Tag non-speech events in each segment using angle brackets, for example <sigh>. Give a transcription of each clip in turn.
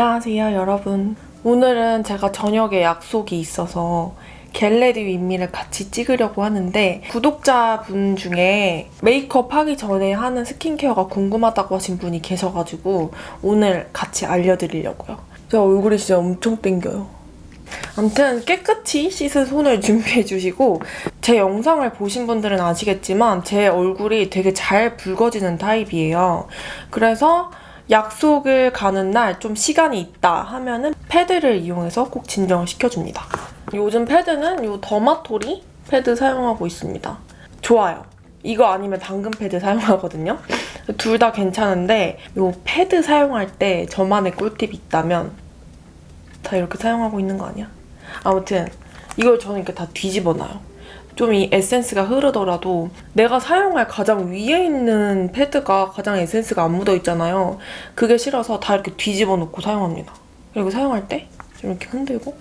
안녕하세요, 여러분. 오늘은 제가 저녁에 약속이 있어서 겟레디 윗미를 같이 찍으려고 하는데 구독자분 중에 메이크업 하기 전에 하는 스킨케어가 궁금하다고 하신 분이 계셔가지고 오늘 같이 알려드리려고요. 제 얼굴이 진짜 엄청 땡겨요. 아무튼 깨끗이 씻은 손을 <laughs> 준비해 주시고 제 영상을 보신 분들은 아시겠지만 제 얼굴이 되게 잘 붉어지는 타입이에요. 그래서 약속을 가는 날 좀 시간이 있다 하면은 패드를 이용해서 꼭 진정을 시켜줍니다. 요즘 패드는 요 더마토리 패드 사용하고 있습니다. 좋아요. 이거 아니면 당근 패드 사용하거든요. 둘 다 괜찮은데 요 패드 사용할 때 저만의 꿀팁이 있다면 다 이렇게 사용하고 있는 거 아니야? 아무튼 이걸 저는 이렇게 다 뒤집어 놔요. 좀 이 에센스가 흐르더라도 내가 사용할 가장 위에 있는 패드가 가장 에센스가 안 묻어 있잖아요. 그게 싫어서 다 이렇게 뒤집어 놓고 사용합니다. 그리고 사용할 때 좀 이렇게 흔들고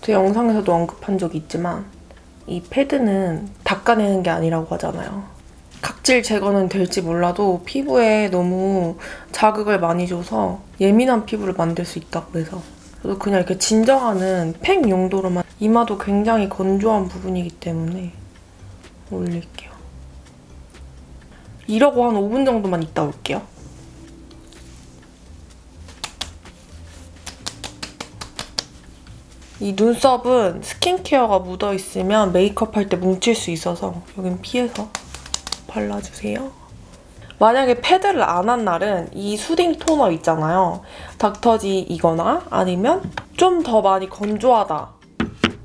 제 영상에서도 언급한 적이 있지만 이 패드는 닦아내는 게 아니라고 하잖아요. 각질 제거는 될지 몰라도 피부에 너무 자극을 많이 줘서 예민한 피부를 만들 수 있다고 해서 그냥 이렇게 진정하는 팩 용도로만 이마도 굉장히 건조한 부분이기 때문에 올릴게요. 이러고 한 5분 정도만 있다 올게요. 이 눈썹은 스킨케어가 묻어 있으면 메이크업 할 때 뭉칠 수 있어서 여긴 피해서 발라주세요. 만약에 패드를 안 한 날은 이 수딩 토너 있잖아요. 닥터지 이거나 아니면 좀 더 많이 건조하다.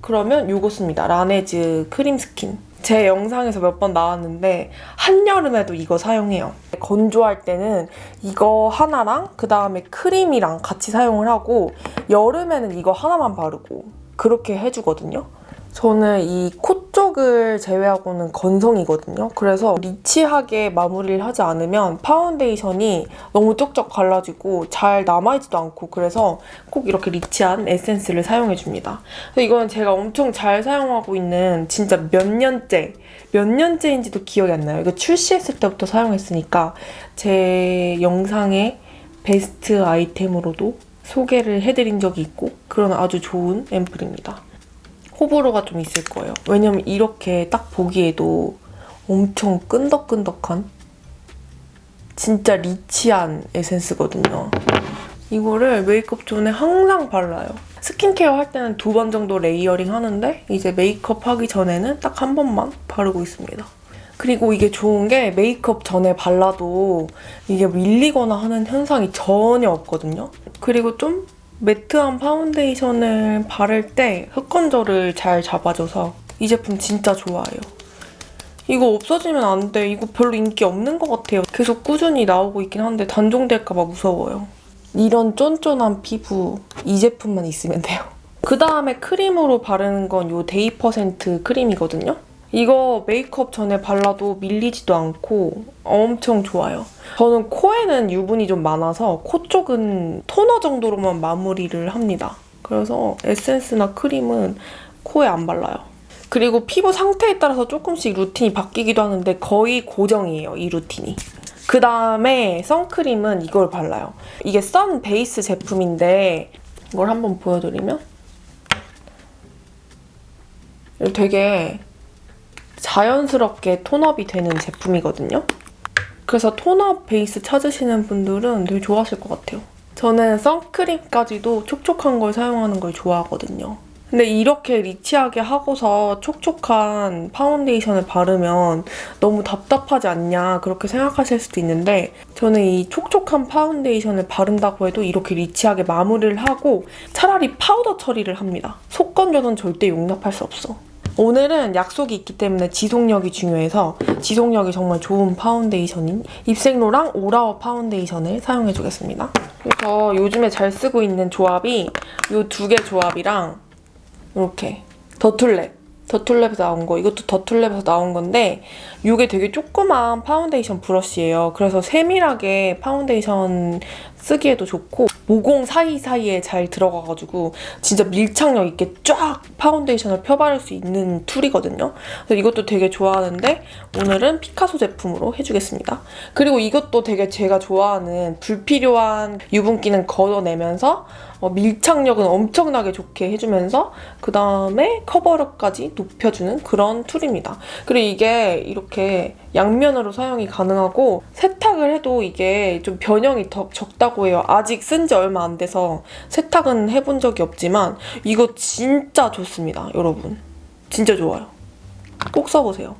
그러면 이거 씁니다. 라네즈 크림 스킨. 제 영상에서 몇 번 나왔는데 한여름에도 이거 사용해요. 건조할 때는 이거 하나랑 그 다음에 크림이랑 같이 사용을 하고 여름에는 이거 하나만 바르고 그렇게 해주거든요. 저는 이코 쪽을 제외하고는 건성이거든요. 그래서 리치하게 마무리를 하지 않으면 파운데이션이 너무 쪽쪽 갈라지고 잘 남아있지도 않고 그래서 꼭 이렇게 리치한 에센스를 사용해줍니다. 근데 이건 제가 엄청 잘 사용하고 있는 진짜 몇 년째, 몇 년째인지도 기억이 안 나요. 이거 출시했을 때부터 사용했으니까 제 영상의 베스트 아이템으로도 소개를 해드린 적이 있고 그런 아주 좋은 앰플입니다. 호불호가 좀 있을 거예요. 왜냐면 이렇게 딱 보기에도 엄청 끈덕끈덕한 진짜 리치한 에센스거든요. 이거를 메이크업 전에 항상 발라요. 스킨케어 할 때는 두 번 정도 레이어링 하는데 이제 메이크업 하기 전에는 딱 한 번만 바르고 있습니다. 그리고 이게 좋은 게 메이크업 전에 발라도 이게 밀리거나 하는 현상이 전혀 없거든요. 그리고 좀 매트한 파운데이션을 바를 때 흑건조를 잘 잡아줘서 이 제품 진짜 좋아해요. 이거 없어지면 안 돼. 이거 별로 인기 없는 것 같아요. 계속 꾸준히 나오고 있긴 한데 단종될까봐 무서워요. 이런 쫀쫀한 피부 이 제품만 있으면 돼요. 그 다음에 크림으로 바르는 건이 데이 퍼센트 크림이거든요. 이거 메이크업 전에 발라도 밀리지도 않고 엄청 좋아요. 저는 코에는 유분이 좀 많아서 코 쪽은 토너 정도로만 마무리를 합니다. 그래서 에센스나 크림은 코에 안 발라요. 그리고 피부 상태에 따라서 조금씩 루틴이 바뀌기도 하는데 거의 고정이에요, 이 루틴이. 그 다음에 선크림은 이걸 발라요. 이게 선 베이스 제품인데 이걸 한번 보여드리면 되게 자연스럽게 톤업이 되는 제품이거든요. 그래서 톤업 베이스 찾으시는 분들은 되게 좋아하실 것 같아요. 저는 선크림까지도 촉촉한 걸 사용하는 걸 좋아하거든요. 근데 이렇게 리치하게 하고서 촉촉한 파운데이션을 바르면 너무 답답하지 않냐 그렇게 생각하실 수도 있는데 저는 이 촉촉한 파운데이션을 바른다고 해도 이렇게 리치하게 마무리를 하고 차라리 파우더 처리를 합니다. 속건조는 절대 용납할 수 없어. 오늘은 약속이 있기 때문에 지속력이 중요해서 지속력이 정말 좋은 파운데이션인 입생로랑 오라워 파운데이션을 사용해주겠습니다. 그래서 요즘에 잘 쓰고 있는 조합이 이 두 개 조합이랑 이렇게 더툴랩 더툴랩에서 나온 거 이것도 더툴랩에서 나온 건데 이게 되게 조그만 파운데이션 브러쉬예요. 그래서 세밀하게 파운데이션 쓰기에도 좋고 모공 사이사이에 잘 들어가가지고 진짜 밀착력 있게 쫙 파운데이션을 펴바를 수 있는 툴이거든요. 그래서 이것도 되게 좋아하는데 오늘은 피카소 제품으로 해주겠습니다. 그리고 이것도 되게 제가 좋아하는 불필요한 유분기는 걷어내면서 어, 밀착력은 엄청나게 좋게 해주면서 그 다음에 커버력까지 높여주는 그런 툴입니다. 그리고 이게 이렇게 양면으로 사용이 가능하고 세탁을 해도 이게 좀 변형이 더 적다고 해요. 아직 쓴 지 얼마 안 돼서 세탁은 해본 적이 없지만 이거 진짜 좋습니다, 여러분. 진짜 좋아요. 꼭 써보세요.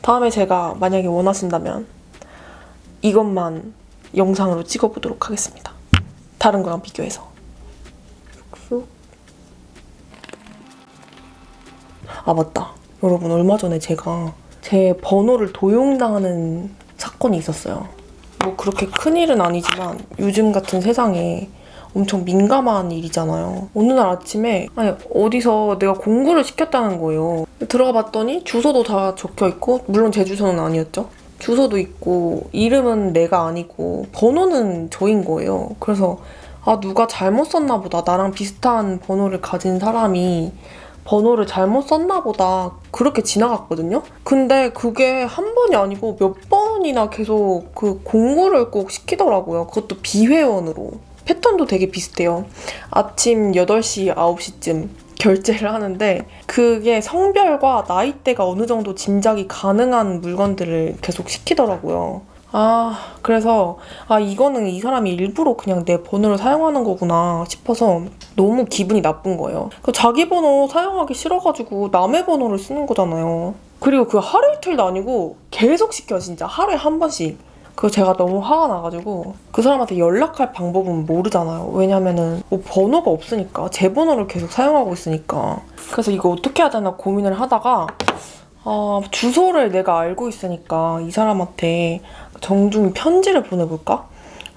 다음에 제가 만약에 원하신다면 이것만 영상으로 찍어보도록 하겠습니다. 다른 거랑 비교해서. 아 맞다. 여러분 얼마 전에 제가 제 번호를 도용당하는 사건이 있었어요. 뭐 그렇게 큰 일은 아니지만 요즘 같은 세상에 엄청 민감한 일이잖아요. 어느 날 아침에 아니 어디서 내가 공구를 시켰다는 거예요. 들어가 봤더니 주소도 다 적혀 있고 물론 제 주소는 아니었죠. 주소도 있고 이름은 내가 아니고 번호는 저인 거예요. 그래서 아 누가 잘못 썼나 보다. 나랑 비슷한 번호를 가진 사람이 번호를 잘못 썼나 보다. 그렇게 지나갔거든요. 근데 그게 한 번이 아니고 몇 번이나 계속 그 공고를 꼭 시키더라고요. 그것도 비회원으로. 패턴도 되게 비슷해요. 아침 8시, 9시쯤 결제를 하는데 그게 성별과 나이대가 어느 정도 짐작이 가능한 물건들을 계속 시키더라고요. 아, 그래서, 아, 이거는 이 사람이 일부러 그냥 내 번호를 사용하는 거구나 싶어서 너무 기분이 나쁜 거예요. 그 자기 번호 사용하기 싫어가지고 남의 번호를 쓰는 거잖아요. 그리고 그 하루 이틀도 아니고 계속 시켜, 진짜. 하루에 한 번씩. 그 제가 너무 화가 나가지고 그 사람한테 연락할 방법은 모르잖아요. 왜냐면은 뭐 번호가 없으니까 제 번호를 계속 사용하고 있으니까 그래서 이거 어떻게 해야 되나 고민을 하다가 아, 주소를 내가 알고 있으니까 이 사람한테 정중히 편지를 보내볼까?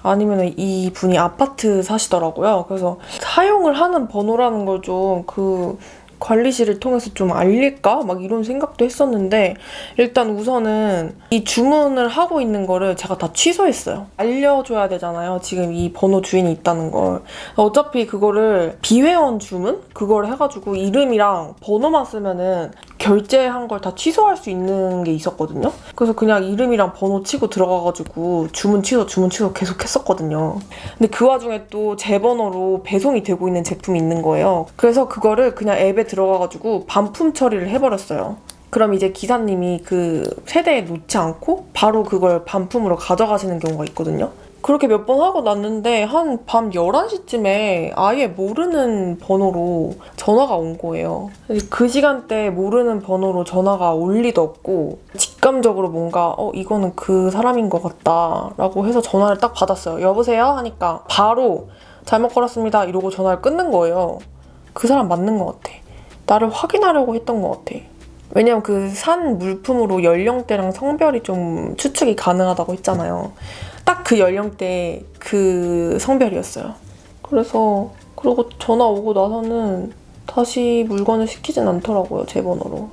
아니면 이 분이 아파트 사시더라고요. 그래서 사용을 하는 번호라는 걸 좀 그 관리실을 통해서 좀 알릴까? 막 이런 생각도 했었는데 일단 우선은 이 주문을 하고 있는 거를 제가 다 취소했어요. 알려줘야 되잖아요. 지금 이 번호 주인이 있다는 걸. 어차피 그거를 비회원 주문? 그걸 해가지고 이름이랑 번호만 쓰면은 결제한 걸 다 취소할 수 있는 게 있었거든요. 그래서 그냥 이름이랑 번호 치고 들어가가지고 주문 취소, 주문 취소 계속 했었거든요. 근데 그 와중에 또 제 번호로 배송이 되고 있는 제품이 있는 거예요. 그래서 그거를 그냥 앱에 들어가가지고 반품 처리를 해버렸어요. 그럼 이제 기사님이 그 세대에 놓지 않고 바로 그걸 반품으로 가져가시는 경우가 있거든요. 그렇게 몇 번 하고 났는데 한 밤 11시쯤에 아예 모르는 번호로 전화가 온 거예요. 그 시간대 모르는 번호로 전화가 올 리도 없고 직감적으로 뭔가 어 이거는 그 사람인 것 같다라고 해서 전화를 딱 받았어요. 여보세요? 하니까 바로 잘못 걸었습니다 이러고 전화를 끊는 거예요. 그 사람 맞는 것 같아. 나를 확인하려고 했던 것 같아. 왜냐면 그 산 물품으로 연령대랑 성별이 좀 추측이 가능하다고 했잖아요. 딱 그 연령대 그 성별이었어요. 그래서 그러고 전화 오고 나서는 다시 물건을 시키진 않더라고요, 제 번호로.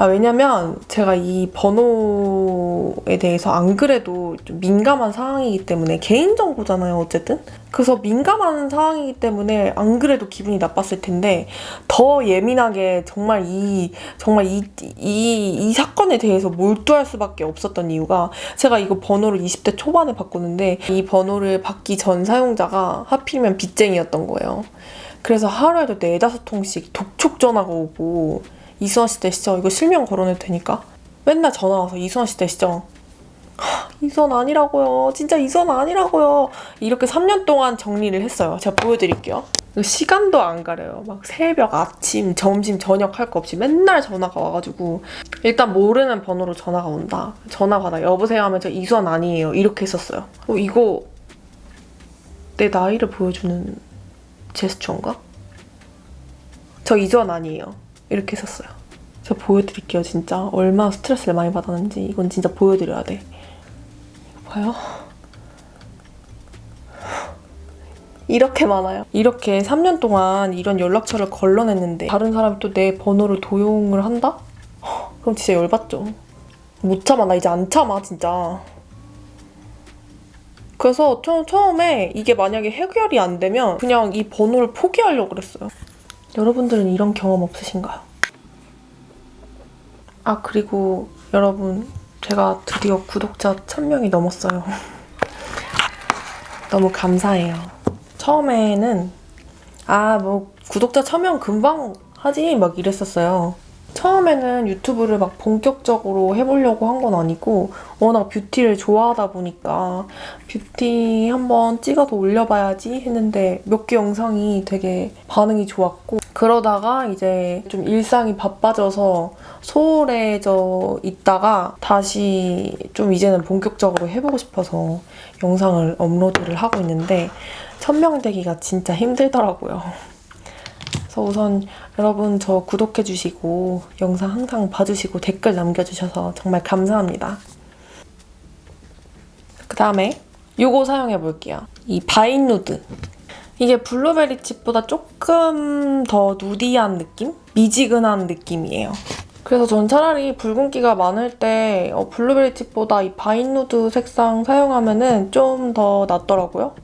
아, 왜냐면 제가 이 번호에 대해서 안 그래도 좀 민감한 상황이기 때문에 개인정보잖아요, 어쨌든. 그래서 민감한 상황이기 때문에 안 그래도 기분이 나빴을 텐데 더 예민하게 정말 이 정말 이, 이, 이 사건에 대해서 몰두할 수밖에 없었던 이유가 제가 이거 번호를 20대 초반에 바꿨는데 이 번호를 받기 전 사용자가 하필이면 빚쟁이였던 거예요. 그래서 하루에도 네다섯 통씩 독촉 전화가 오고 이수아 씨 되시죠? 이거 실명 거론해도 되니까? 맨날 전화 와서 이수아 씨 되시죠? 하, 이수아는 아니라고요. 진짜 이수아는 아니라고요. 이렇게 3년 동안 정리를 했어요. 제가 보여드릴게요. 시간도 안 가려요. 막 새벽, 아침, 점심, 저녁 할 거 없이 맨날 전화가 와가지고 일단 모르는 번호로 전화가 온다. 전화 받아. 여보세요 하면 저 이수아는 아니에요. 이렇게 했었어요. 어, 이거 내 나이를 보여주는 제스처인가? 저 이수아는 아니에요. 이렇게 했었어요. 제가 보여드릴게요, 진짜. 얼마나 스트레스를 많이 받았는지. 이건 진짜 보여드려야 돼. 봐요. 이렇게 많아요. 이렇게 3년 동안 이런 연락처를 걸러냈는데 다른 사람이 또 내 번호를 도용을 한다? 허, 그럼 진짜 열받죠. 못 참아. 나 이제 안 참아, 진짜. 그래서 처, 처음에 이게 만약에 해결이 안 되면 그냥 이 번호를 포기하려고 그랬어요. 여러분들은 이런 경험 없으신가요? 아 그리고 여러분 제가 드디어 구독자 1000명이 넘었어요. <laughs> 너무 감사해요. 처음에는 아 뭐 구독자 1000명 금방 하지 막 이랬었어요. 처음에는 유튜브를 막 본격적으로 해보려고 한 건 아니고 워낙 뷰티를 좋아하다 보니까 뷰티 한번 찍어서 올려봐야지 했는데 몇 개 영상이 되게 반응이 좋았고 그러다가 이제 좀 일상이 바빠져서 소홀해져 있다가 다시 좀 이제는 본격적으로 해보고 싶어서 영상을 업로드를 하고 있는데 천명 되기가 진짜 힘들더라고요. 그래서 우선 여러분 저 구독해주시고 영상 항상 봐주시고 댓글 남겨주셔서 정말 감사합니다. 그 다음에 요거 사용해 볼게요. 이 바인 누드. 이게 블루베리 칩보다 조금 더 누디한 느낌? 미지근한 느낌이에요. 그래서 전 차라리 붉은기가 많을 때 어, 블루베리 칩보다 이 바인 누드 색상 사용하면은 좀더 낫더라고요.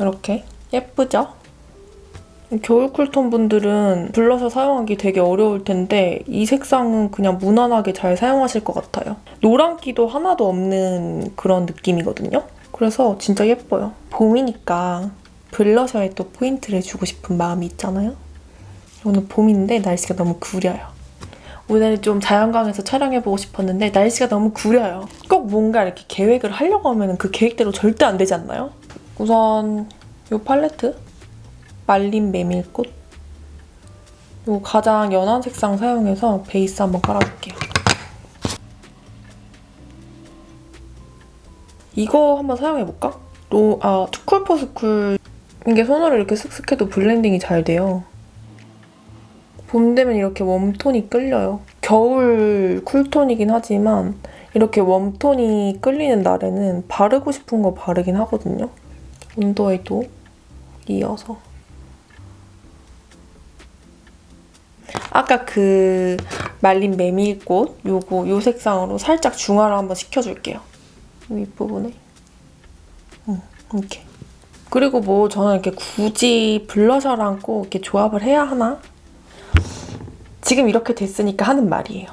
이렇게 예쁘죠? 겨울 쿨톤 분들은 블러셔 사용하기 되게 어려울 텐데 이 색상은 그냥 무난하게 잘 사용하실 것 같아요. 노란기도 하나도 없는 그런 느낌이거든요. 그래서 진짜 예뻐요. 봄이니까 블러셔에 또 포인트를 주고 싶은 마음이 있잖아요. 오늘 봄인데 날씨가 너무 구려요. 오늘 좀 자연광에서 촬영해보고 싶었는데 날씨가 너무 구려요. 꼭 뭔가 이렇게 계획을 하려고 하면 그 계획대로 절대 안 되지 않나요? 우선 이 팔레트 말린 메밀꽃 요 가장 연한 색상 사용해서 베이스 한번 깔아볼게요. 이거 한번 사용해볼까? 로, 아, 투쿨포스쿨 이게 손으로 이렇게 슥슥 해도 블렌딩이 잘 돼요. 봄 되면 이렇게 웜톤이 끌려요. 겨울 쿨톤이긴 하지만 이렇게 웜톤이 끌리는 날에는 바르고 싶은 거 바르긴 하거든요. 온도에도 이어서. 아까 그 말린 메밀꽃 요거 요 색상으로 살짝 중화를 한번 시켜줄게요. 이 윗부분에. 응, 이렇게. 그리고 뭐 저는 이렇게 굳이 블러셔랑 꼭 이렇게 조합을 해야 하나? 지금 이렇게 됐으니까 하는 말이에요.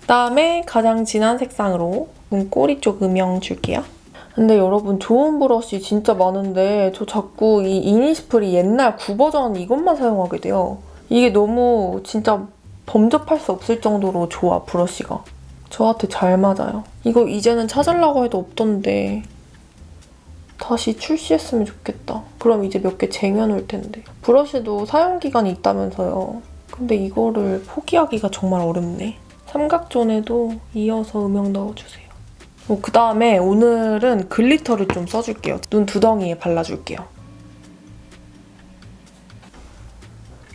그다음에 가장 진한 색상으로 눈꼬리 쪽 음영 줄게요. 근데 여러분 좋은 브러쉬 진짜 많은데 저 자꾸 이 이니스프리 옛날 9버전 이것만 사용하게 돼요. 이게 너무 진짜 범접할 수 없을 정도로 좋아 브러쉬가. 저한테 잘 맞아요. 이거 이제는 찾으려고 해도 없던데 다시 출시했으면 좋겠다. 그럼 이제 몇 개 쟁여놓을 텐데. 브러쉬도 사용기간이 있다면서요. 근데 이거를 포기하기가 정말 어렵네. 삼각존에도 이어서 음영 넣어주세요. 어, 그 다음에 오늘은 글리터를 좀 써줄게요. 눈 두덩이에 발라줄게요.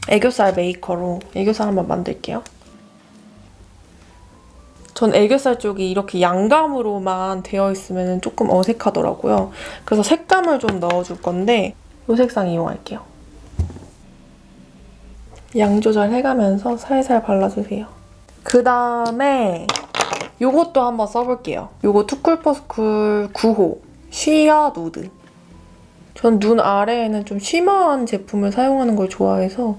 애교살 메이커로 애교살 한번 만들게요. 전 애교살 쪽이 이렇게 양감으로만 되어 있으면 조금 어색하더라고요. 그래서 색감을 좀 넣어줄 건데 이 색상 이용할게요. 양 조절해가면서 살살 발라주세요. 그 다음에 요것도 한번 써볼게요. 요거 투쿨퍼스쿨 9호 쉬어 누드. 전 눈 아래에는 좀 쉬머한 제품을 사용하는 걸 좋아해서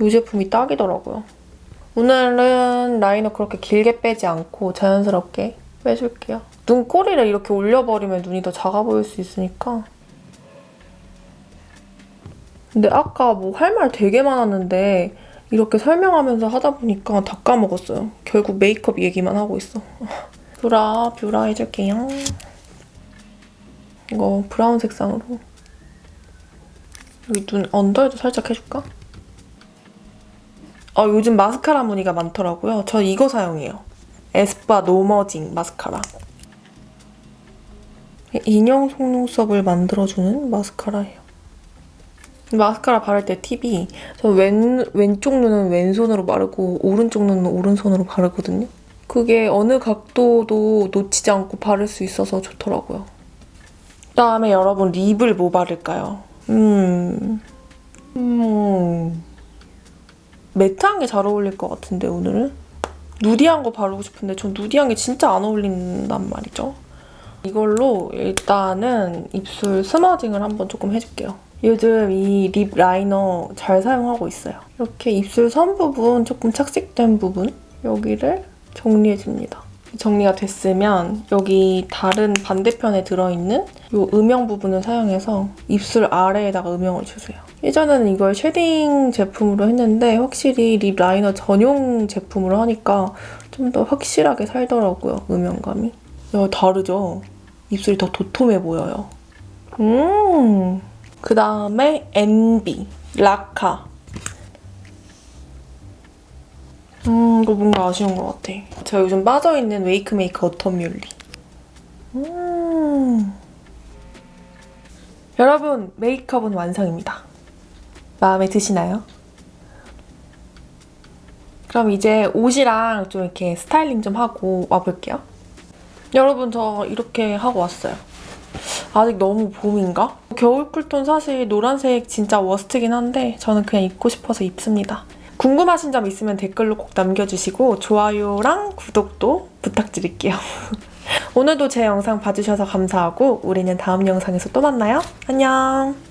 이 제품이 딱이더라고요. 오늘은 라이너 그렇게 길게 빼지 않고 자연스럽게 빼줄게요. 눈꼬리를 이렇게 올려버리면 눈이 더 작아 보일 수 있으니까. 근데 아까 뭐 할 말 되게 많았는데 이렇게 설명하면서 하다 보니까 다 까먹었어요. 결국 메이크업 얘기만 하고 있어. <laughs> 뷰라, 뷰라 해줄게요. 이거 브라운 색상으로. 여기 눈 언더에도 살짝 해줄까? 어, 요즘 마스카라 무늬가 많더라고요. 저 이거 사용해요. 에스쁘아 노머징 마스카라. 인형 속눈썹을 만들어주는 마스카라예요. 마스카라 바를 때 팁이 저 왼, 왼쪽 눈은 왼손으로 바르고 오른쪽 눈은 오른손으로 바르거든요. 그게 어느 각도도 놓치지 않고 바를 수 있어서 좋더라고요. 그다음에 여러분 립을 뭐 바를까요? 음... 음... 매트한 게 잘 어울릴 것 같은데 오늘은? 누디한 거 바르고 싶은데 전 누디한 게 진짜 안 어울린단 말이죠. 이걸로 일단은 입술 스머징을 한번 조금 해줄게요. 요즘 이 립 라이너 잘 사용하고 있어요. 이렇게 입술 선 부분 조금 착색된 부분 여기를 정리해줍니다. 정리가 됐으면 여기 다른 반대편에 들어있는 이 음영 부분을 사용해서 입술 아래에다가 음영을 주세요. 예전에는 이걸 쉐딩 제품으로 했는데 확실히 립 라이너 전용 제품으로 하니까 좀 더 확실하게 살더라고요, 음영감이. 야, 다르죠? 입술이 더 도톰해 보여요. 음. 그 다음에 NB, 라카. 음, 이거 뭔가 아쉬운 것 같아. 제가 요즘 빠져있는 웨이크메이크 어텀 뮬리. 음. 여러분, 메이크업은 완성입니다. 마음에 드시나요? 그럼 이제 옷이랑 좀 이렇게 스타일링 좀 하고 와볼게요. 여러분, 저 이렇게 하고 왔어요. 아직 너무 봄인가? 겨울 쿨톤 사실 노란색 진짜 워스트긴 한데 저는 그냥 입고 싶어서 입습니다. 궁금하신 점 있으면 댓글로 꼭 남겨주시고 좋아요랑 구독도 부탁드릴게요. <laughs> 오늘도 제 영상 봐주셔서 감사하고 우리는 다음 영상에서 또 만나요. 안녕!